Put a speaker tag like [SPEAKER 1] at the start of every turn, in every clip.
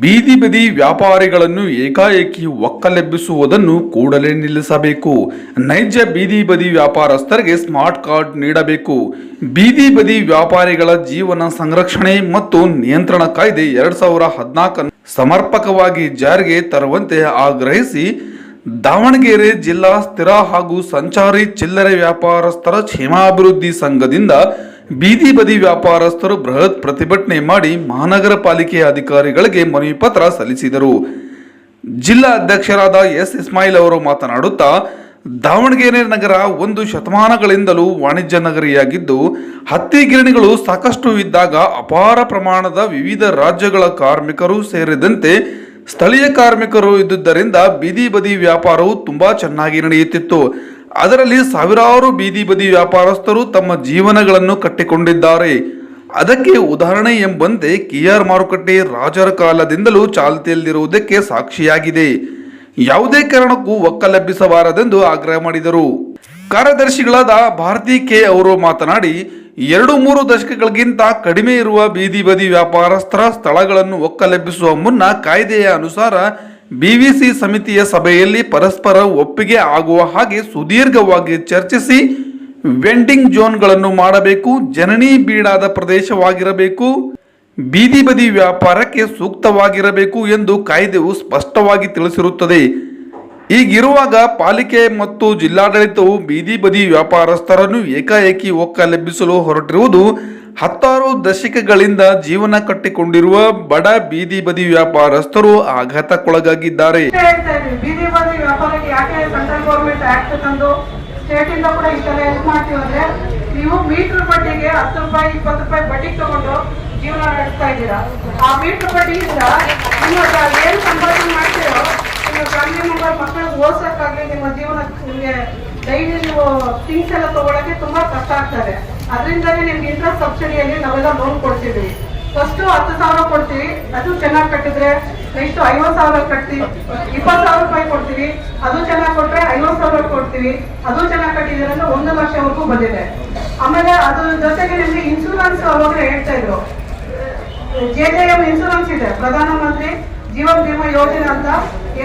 [SPEAKER 1] ಬೀದಿ ಬದಿ ವ್ಯಾಪಾರಿಗಳನ್ನು ಏಕಾಏಕಿ ಒಕ್ಕಲೆಬ್ಬಿಸುವುದನ್ನು ಕೂಡಲೇ ನಿಲ್ಲಿಸಬೇಕು. ನೈಜ ಬೀದಿ ಬದಿ ವ್ಯಾಪಾರಸ್ಥರಿಗೆ ಸ್ಮಾರ್ಟ್ ಕಾರ್ಡ್ ನೀಡಬೇಕು. ಬೀದಿ ಬದಿ ವ್ಯಾಪಾರಿಗಳ ಜೀವನ ಸಂರಕ್ಷಣೆ ಮತ್ತು ನಿಯಂತ್ರಣ ಕಾಯ್ದೆ ಎರಡ್ ಸಾವಿರ ಹದಿನಾಲ್ಕನ್ನು ಸಮರ್ಪಕವಾಗಿ ಜಾರಿಗೆ ತರುವಂತೆ ಆಗ್ರಹಿಸಿ ದಾವಣಗೆರೆ ಜಿಲ್ಲಾ ಸ್ಥಿರ ಹಾಗೂ ಸಂಚಾರಿ ಚಿಲ್ಲರೆ ವ್ಯಾಪಾರಸ್ಥರ ಕ್ಷೇಮಾಭಿವೃದ್ಧಿ ಸಂಘದಿಂದ ಬೀದಿ ಬದಿ ವ್ಯಾಪಾರಸ್ಥರು ಬೃಹತ್ ಪ್ರತಿಭಟನೆ ಮಾಡಿ ಮಹಾನಗರ ಪಾಲಿಕೆಯ ಅಧಿಕಾರಿಗಳಿಗೆ ಮನವಿ ಪತ್ರ ಸಲ್ಲಿಸಿದರು. ಜಿಲ್ಲಾ ಅಧ್ಯಕ್ಷರಾದ ಎಸ್ ಇಸ್ಮಾಯಿಲ್ ಅವರು ಮಾತನಾಡುತ್ತಾ, ದಾವಣಗೆರೆ ನಗರ ಒಂದು ಶತಮಾನಗಳಿಂದಲೂ ವಾಣಿಜ್ಯ ನಗರಿಯಾಗಿದ್ದು, ಹತ್ತಿ ಗಿರಣಿಗಳು ಸಾಕಷ್ಟು ಇದ್ದಾಗ ಅಪಾರ ಪ್ರಮಾಣದ ವಿವಿಧ ರಾಜ್ಯಗಳ ಕಾರ್ಮಿಕರು ಸೇರಿದಂತೆ ಸ್ಥಳೀಯ ಕಾರ್ಮಿಕರು ಇದ್ದುದರಿಂದ ಬೀದಿ ಬದಿ ವ್ಯಾಪಾರವು ತುಂಬಾ ಚೆನ್ನಾಗಿ ನಡೆಯುತ್ತಿತ್ತು. ಅದರಲ್ಲಿ ಸಾವಿರಾರು ಬೀದಿ ಬದಿ ವ್ಯಾಪಾರಸ್ಥರು ತಮ್ಮ ಜೀವನಗಳನ್ನು ಕಟ್ಟಿಕೊಂಡಿದ್ದಾರೆ. ಅದಕ್ಕೆ ಉದಾಹರಣೆ ಎಂಬಂತೆ ಕೆಆರ್ ಮಾರುಕಟ್ಟೆ ರಾಜರ ಕಾಲದಿಂದಲೂ ಚಾಲ್ತಿಯಲ್ಲಿರುವುದಕ್ಕೆ ಸಾಕ್ಷಿಯಾಗಿದೆ. ಯಾವುದೇ ಕಾರಣಕ್ಕೂ ಒಕ್ಕಲೆಬ್ಬಿಸಬಾರದೆಂದು ಆಗ್ರಹ ಮಾಡಿದರು. ಕಾರ್ಯದರ್ಶಿಗಳಾದ ಭಾರತಿ ಕೆ. ಅವರು ಮಾತನಾಡಿ, ಎರಡು ಮೂರು ದಶಕಗಳಿಗಿಂತ ಕಡಿಮೆ ಇರುವ ಬೀದಿ ಬದಿ ವ್ಯಾಪಾರಸ್ಥರ ಸ್ಥಳಗಳನ್ನು ಒಕ್ಕಲೆಬ್ಬಿಸುವ ಮುನ್ನ ಕಾಯ್ದೆಯ ಅನುಸಾರ ಬಿವಿಸಿ ಸಮಿತಿಯ ಸಭೆಯಲ್ಲಿ ಪರಸ್ಪರ ಒಪ್ಪಿಗೆ ಆಗುವ ಹಾಗೆ ಸುದೀರ್ಘವಾಗಿ ಚರ್ಚಿಸಿ ವೆಂಡಿಂಗ್ ಝೋನ್ಗಳನ್ನು ಮಾಡಬೇಕು, ಜನನಿ ಬೀಡಾದ ಪ್ರದೇಶವಾಗಿರಬೇಕು, ಬೀದಿ ಬದಿ ವ್ಯಾಪಾರಕ್ಕೆ ಸೂಕ್ತವಾಗಿರಬೇಕು ಎಂದು ಕಾಯ್ದೆಯು ಸ್ಪಷ್ಟವಾಗಿ ತಿಳಿಸಿರುತ್ತದೆ. ಈಗಿರುವಾಗ ಪಾಲಿಕೆ ಮತ್ತು ಜಿಲ್ಲಾಡಳಿತವು ಬೀದಿ ಬದಿ ವ್ಯಾಪಾರಸ್ಥರನ್ನು ಏಕಾಏಕಿ ಒಕ್ಕಲೆಬ್ಬಿಸಲು ಹೊರಟಿರುವುದು ಹತ್ತಾರು ದಶಕಗಳಿಂದ ಜೀವನ ಕಟ್ಟಿಕೊಂಡಿರುವ ಬಡ ಬೀದಿ ಬದಿ ವ್ಯಾಪಾರಸ್ಥರು ಆಘಾತಕ್ಕೊಳಗಾಗಿದ್ದಾರೆ.
[SPEAKER 2] ನೀವು ನಿಮ್ಮ ಜೀವನ ನಿಮಗೆ ಡೈಲಿ ನೀವು ಥಿಂಗ್ಸ್ ಎಲ್ಲ ತಗೊಳಕ್ಕೆ ತುಂಬಾ ಕಷ್ಟ ಆಗ್ತದೆ ಅದರಿಂದಲೇ ನಿಮ್ಗೆ ಇಂಟ್ರೆಸ್ಟ್ ಸಬ್ಸಿಡಿಯಲ್ಲಿ ನಾವೆಲ್ಲ ಲೋನ್ ಕೊಡ್ತೀವಿ. ಫಸ್ಟ್ ಹತ್ತು ಸಾವಿರ ಕೊಡ್ತೀವಿ. ಅದು ಚೆನ್ನಾಗಿ ಕಟ್ಟಿದ್ರೆ ನೆಕ್ಸ್ಟ್ ಐವತ್ತು ಸಾವಿರ ಕಟ್ತೀವಿ ಇಪ್ಪತ್ತು ಸಾವಿರ ರೂಪಾಯಿ ಕೊಡ್ತೀವಿ. ಅದು ಚೆನ್ನಾಗಿ ಕೊಟ್ರೆ ಐವತ್ತು ಸಾವಿರ ಕೊಡ್ತೀವಿ. ಅದು ಚೆನ್ನಾಗಿ ಕಟ್ಟಿದ್ರೆ ಅಂದ್ರೆ ಒಂದು ಲಕ್ಷವರೆಗೂ ಬಂದಿದೆ. ಆಮೇಲೆ ಅದ್ರ ಜೊತೆಗೆ ನಿಮ್ಗೆ ಇನ್ಶೂರೆನ್ಸ್ ಅವಾಗ ಹೇಳ್ತಾ ಇದ್ರು. ಜೆ ಜೆ ಎಂ ಇನ್ಶೂರೆನ್ಸ್ ಇದೆ. ಪ್ರಧಾನಮಂತ್ರಿ ಜೀವನ್ ಬಿಮಾ ಯೋಜನೆ ಅಂತ.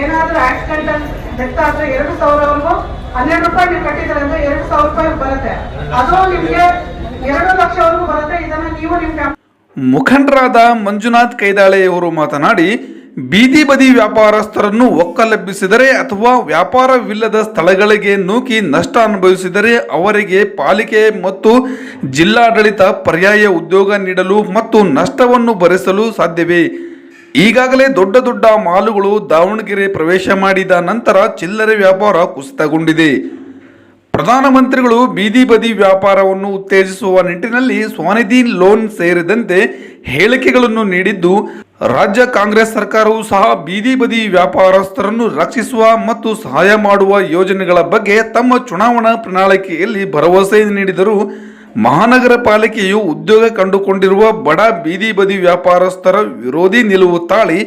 [SPEAKER 2] ಏನಾದ್ರೂ ಆಕ್ಸಿಡೆಂಟ್ ಡೆತ್ ಆದ್ರೆ ಎರಡು ಸಾವಿರವರೆಗೂ ಹನ್ನೆರಡು ರೂಪಾಯಿ ನೀವು ಕಟ್ಟಿದ್ರೆ ಅಂದ್ರೆ ಎರಡು ಸಾವಿರ ರೂಪಾಯಿ ಬರುತ್ತೆ. ಅದು ನಿಮ್ಗೆ
[SPEAKER 1] ಮುಖಂಡರಾದ ಮಂಜುನಾಥ್ ಕೈದಾಳೆಯವರು ಮಾತನಾಡಿ, ಬೀದಿ ಬದಿ ವ್ಯಾಪಾರಸ್ಥರನ್ನು ಒಕ್ಕಲೆಬ್ಬಿಸಿದರೆ ಅಥವಾ ವ್ಯಾಪಾರವಿಲ್ಲದ ಸ್ಥಳಗಳಿಗೆ ನೂಕಿ ನಷ್ಟ ಅನುಭವಿಸಿದರೆ ಅವರಿಗೆ ಪಾಲಿಕೆ ಮತ್ತು ಜಿಲ್ಲಾಡಳಿತ ಪರ್ಯಾಯ ಉದ್ಯೋಗ ನೀಡಲು ಮತ್ತು ನಷ್ಟವನ್ನು ಭರಿಸಲು ಸಾಧ್ಯವೇ? ಈಗಾಗಲೇ ದೊಡ್ಡ ದೊಡ್ಡ ಮಾಲುಗಳು ದಾವಣಗೆರೆ ಪ್ರವೇಶ ಮಾಡಿದ ನಂತರ ಚಿಲ್ಲರೆ ವ್ಯಾಪಾರ ಕುಸಿತಗೊಂಡಿದೆ. ಪ್ರಧಾನಮಂತ್ರಿಗಳು ಬೀದಿ ಬದಿ ವ್ಯಾಪಾರವನ್ನು ಉತ್ತೇಜಿಸುವ ನಿಟ್ಟಿನಲ್ಲಿ ಸ್ವಾನಿಧಿ ಲೋನ್ ಸೇರಿದಂತೆ ಹೇಳಿಕೆಗಳನ್ನು ನೀಡಿದ್ದು, ರಾಜ್ಯ ಕಾಂಗ್ರೆಸ್ ಸರ್ಕಾರವು ಸಹ ಬೀದಿ ಬದಿ ವ್ಯಾಪಾರಸ್ಥರನ್ನು ರಕ್ಷಿಸುವ ಮತ್ತು ಸಹಾಯ ಮಾಡುವ ಯೋಜನೆಗಳ ಬಗ್ಗೆ ತಮ್ಮ ಚುನಾವಣಾ ಪ್ರಣಾಳಿಕೆಯಲ್ಲಿ ಭರವಸೆ ನೀಡಿದರು, ಮಹಾನಗರ ಪಾಲಿಕೆಯು ಉದ್ಯೋಗ ಕಂಡುಕೊಂಡಿರುವ ಬಡ ಬೀದಿ ಬದಿ ವ್ಯಾಪಾರಸ್ಥರ ವಿರೋಧಿ ನಿಲುವು ತಾಳಿ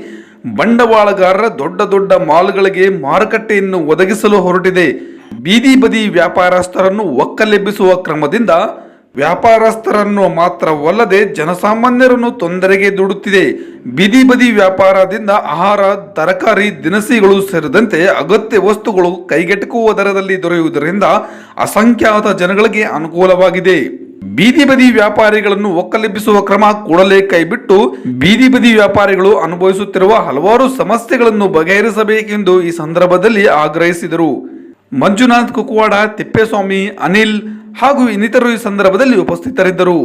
[SPEAKER 1] ಬಂಡವಾಳಗಾರರ ದೊಡ್ಡ ದೊಡ್ಡ ಮಾಲ್ಗಳಿಗೆ ಮಾರುಕಟ್ಟೆಯನ್ನು ಒದಗಿಸಲು ಹೊರಟಿದೆ. ಬೀದಿ ಬದಿ ವ್ಯಾಪಾರಸ್ಥರನ್ನು ಒಕ್ಕಲೆಬ್ಬಿಸುವ ಕ್ರಮದಿಂದ ವ್ಯಾಪಾರಸ್ಥರನ್ನು ಮಾತ್ರವಲ್ಲದೆ ಜನಸಾಮಾನ್ಯರನ್ನು ತೊಂದರೆಗೆ ದುಡುತ್ತಿದೆ. ಬೀದಿ ಬದಿ ವ್ಯಾಪಾರದಿಂದ ಆಹಾರ, ತರಕಾರಿ, ದಿನಸಿಗಳು ಸೇರಿದಂತೆ ಅಗತ್ಯ ವಸ್ತುಗಳು ಕೈಗೆಟಕುವ ದರದಲ್ಲಿ ದೊರೆಯುವುದರಿಂದ ಅಸಂಖ್ಯಾತ ಜನಗಳಿಗೆ ಅನುಕೂಲವಾಗಿದೆ. ಬೀದಿ ಬದಿ ವ್ಯಾಪಾರಿಗಳನ್ನು ಒಕ್ಕಲೆಬ್ಬಿಸುವ ಕ್ರಮ ಕೂಡಲೇ ಕೈಬಿಟ್ಟು ಬೀದಿ ಬದಿ ವ್ಯಾಪಾರಿಗಳು ಅನುಭವಿಸುತ್ತಿರುವ ಹಲವಾರು ಸಮಸ್ಯೆಗಳನ್ನು ಬಗೆಹರಿಸಬೇಕೆಂದು ಈ ಸಂದರ್ಭದಲ್ಲಿ ಆಗ್ರಹಿಸಿದರು. ಮಂಜುನಾಥ್ ಕುಕ್ವಾಡ ತಿಪ್ಪೇಸ್ವಾಮಿ ಅನಿಲ್ ಹಾಗೂ ಇನ್ನಿತರರು ಈ ಸಂದರ್ಭದಲ್ಲಿ ಉಪಸ್ಥಿತರಿದ್ದರು.